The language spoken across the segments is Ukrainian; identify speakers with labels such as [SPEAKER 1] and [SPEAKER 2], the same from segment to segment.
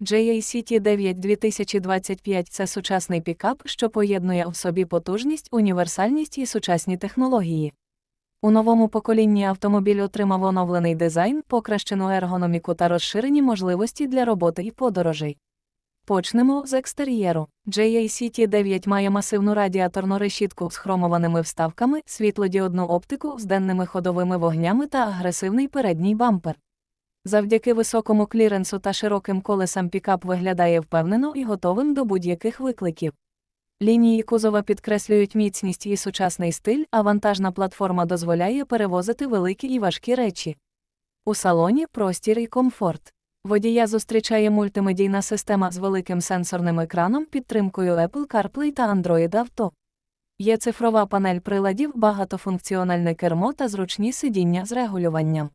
[SPEAKER 1] JACT 9 2025 це сучасний пікап, що поєднує в собі потужність, універсальність і сучасні технології. У новому поколінні автомобіль отримав оновлений дизайн, покращену ергономіку та розширені можливості для роботи і подорожей. Почнемо з екстер'єру. JACT 9 має масивну радіаторну решітку з хромованими вставками, світлодіодну оптику з денними ходовими вогнями та агресивний передній бампер. Завдяки високому кліренсу та широким колесам пікап виглядає впевнено і готовим до будь-яких викликів. Лінії кузова підкреслюють міцність і сучасний стиль, а вантажна платформа дозволяє перевозити великі і важкі речі. У салоні простір і комфорт. Водія зустрічає мультимедійна система з великим сенсорним екраном, підтримкою Apple CarPlay та Android Auto. Є цифрова панель приладів, багатофункціональне кермо та зручні сидіння з регулюванням.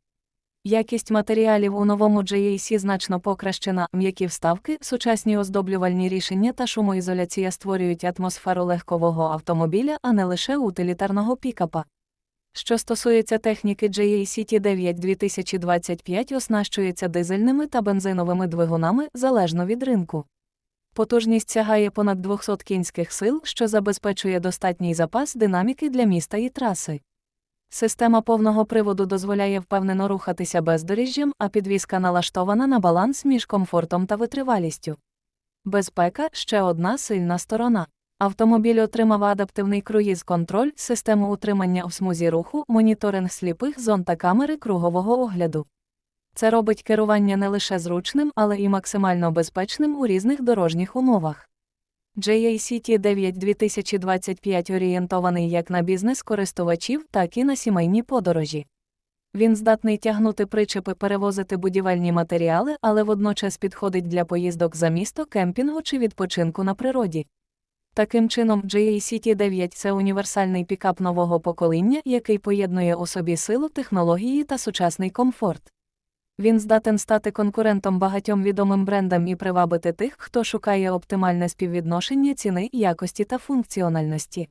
[SPEAKER 1] Якість матеріалів у новому JAC значно покращена, м'які вставки, сучасні оздоблювальні рішення та шумоізоляція створюють атмосферу легкового автомобіля, а не лише утилітарного пікапа. Що стосується техніки JACT 9 2025 оснащується дизельними та бензиновими двигунами залежно від ринку. Потужність сягає понад 200 кінських сил, що забезпечує достатній запас динаміки для міста і траси. Система повного приводу дозволяє впевнено рухатися бездоріжжям, а підвізка налаштована на баланс між комфортом та витривалістю. Безпека ще одна сильна сторона. Автомобіль отримав адаптивний круїз-контроль, систему утримання в смузі руху, моніторинг сліпих зон та камери кругового огляду. Це робить керування не лише зручним, але і максимально безпечним у різних дорожніх умовах. JACT 9 2025 орієнтований як на бізнес користувачів, так і на сімейні подорожі. Він здатний тягнути причепи, перевозити будівельні матеріали, але водночас підходить для поїздок за місто, кемпінгу чи відпочинку на природі. Таким чином, JACT 9 це універсальний пікап нового покоління, який поєднує у собі силу технології та сучасний комфорт. Він здатен стати конкурентом багатьом відомим брендам і привабити тих, хто шукає оптимальне співвідношення ціни, якості та функціональності.